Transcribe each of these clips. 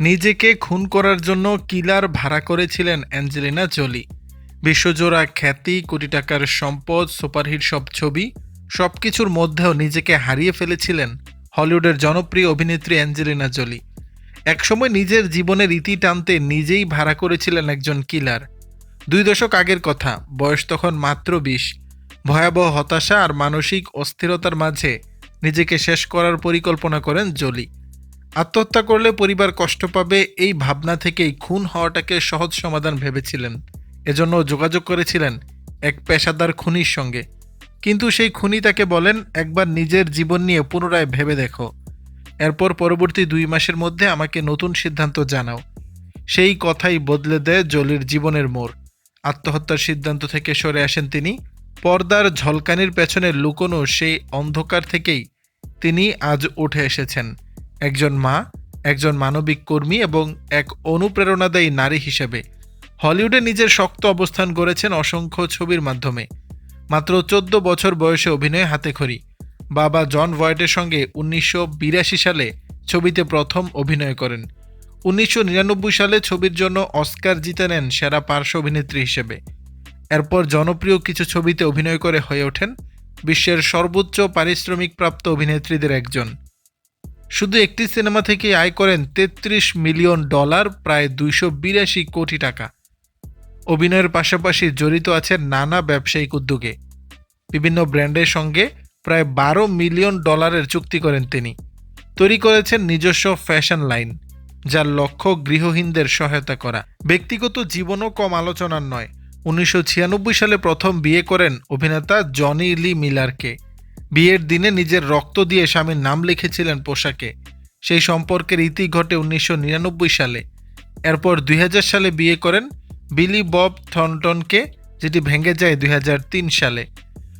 নিজেকে খুন করার জন্য কিলার ভাড়া করেছিলেন অ্যাঞ্জেলিনা জোলি। বিশ্বজোড়া খ্যাতি, কোটি টাকার সম্পদ, সুপারহিট সব ছবি সব কিছুর মধ্যেও নিজেকে হারিয়ে ফেলেছিলেন হলিউডের জনপ্রিয় অভিনেত্রী অ্যাঞ্জেলিনা জোলি। একসময় নিজের জীবনের ইতি টানতে নিজেই ভাড়া করেছিলেন একজন কিলার। দুই দশক আগের কথা, বয়স তখন মাত্র বিশ। ভয়াবহ হতাশা আর মানসিক অস্থিরতার মাঝে নিজেকে শেষ করার পরিকল্পনা করেন জোলি। আত্মহত্যা করলে পরিবার কষ্ট পাবে এই ভাবনা থেকেই খুন হওয়াটাকে সহজ সমাধান ভেবেছিলেন। এজন্য যোগাযোগ করেছিলেন এক পেশাদার খুনির সঙ্গে। কিন্তু সেই খুনি তাকে বলেন, একবার নিজের জীবন নিয়ে পুনরায় ভেবে দেখো। এরপর পরবর্তী দুই মাসের মধ্যে আমাকে নতুন সিদ্ধান্ত জানাও। সেই কথাই বদলে দেয় জলির জীবনের মোড়। আত্মহত্যার সিদ্ধান্ত থেকে সরে আসেন তিনি। পর্দার ঝলকানির পেছনে লুকোনো সেই অন্ধকার থেকেই তিনি আজ উঠে এসেছেন। একজন মা, একজন মানবিক কর্মী এবং এক অনুপ্রেরণাদায়ী নারী হিসেবে হলিউডে নিজের শক্ত অবস্থান গড়েছেন অসংখ্য ছবির মাধ্যমে। মাত্র চোদ্দ বছর বয়সে অভিনয়ে হাতেখড়ি। বাবা জন ভয়েটের সঙ্গে উনিশশো বিরাশি সালে ছবিতে প্রথম অভিনয় করেন। উনিশশো নিরানব্বই সালে ছবির জন্য অস্কার জিতে নেন সেরা পার্শ্ব অভিনেত্রী হিসেবে। এরপর জনপ্রিয় কিছু ছবিতে অভিনয় করে হয়ে ওঠেন বিশ্বের সর্বোচ্চ পারিশ্রমিক প্রাপ্ত অভিনেত্রীদের একজন। শুধু একটি সিনেমা থেকে আয় করেন তেত্রিশ মিলিয়ন ডলার, প্রায় দুইশো বিরাশি কোটি টাকা। অভিনয়ের পাশাপাশি জড়িত আছেন নানা ব্যবসায়িক উদ্যোগে। বিভিন্ন ব্র্যান্ডের সঙ্গে প্রায় বারো মিলিয়ন ডলারের চুক্তি করেন তিনি। তৈরি করেছেন নিজস্ব ফ্যাশন লাইন, যার লক্ষ্য গৃহহীনদের সহায়তা করা। ব্যক্তিগত জীবনও কম আলোচনার নয়। উনিশশো সালে প্রথম বিয়ে করেন অভিনেতা জনি লি মিলারকে। বিয়ের দিনে নিজের রক্ত দিয়ে স্বামীর নাম লিখেছিলেন পোশাকে। সেই সম্পর্কের ইতি ঘটে উনিশশো নিরানব্বই সালে। এরপর দুই হাজার সালে বিয়ে করেন বিলি বব থনটনকে, যেটি ভেঙে যায় দুই হাজার তিন সালে।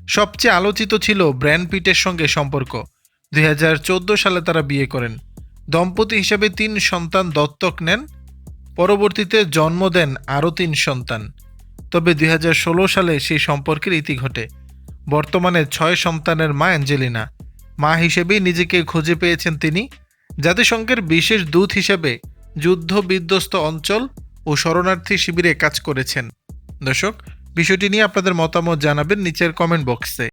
সবচেয়ে আলোচিত ছিল ব্র্যান্ড পিটের সঙ্গে সম্পর্ক। দুই হাজার চৌদ্দ সালে তারা বিয়ে করেন। দম্পতি হিসেবে তিন সন্তান দত্তক নেন, পরবর্তীতে জন্ম দেন আরও তিন সন্তান। তবে দুই হাজার ষোলো সালে সেই সম্পর্কের ইতি ঘটে। বর্তমানে ছয় সন্তানের মা অ্যাঞ্জেলিনা। মা হিসেবেই নিজেকে খুঁজে পেয়েছেন তিনি। জাতিসংঘের বিশেষ দূত হিসেবে যুদ্ধ বিধ্বস্ত অঞ্চল ও শরণার্থী শিবিরে কাজ করেছেন। দর্শক, বিষয়টি নিয়ে আপনাদের মতামত জানাবেন নিচের কমেন্ট বক্সে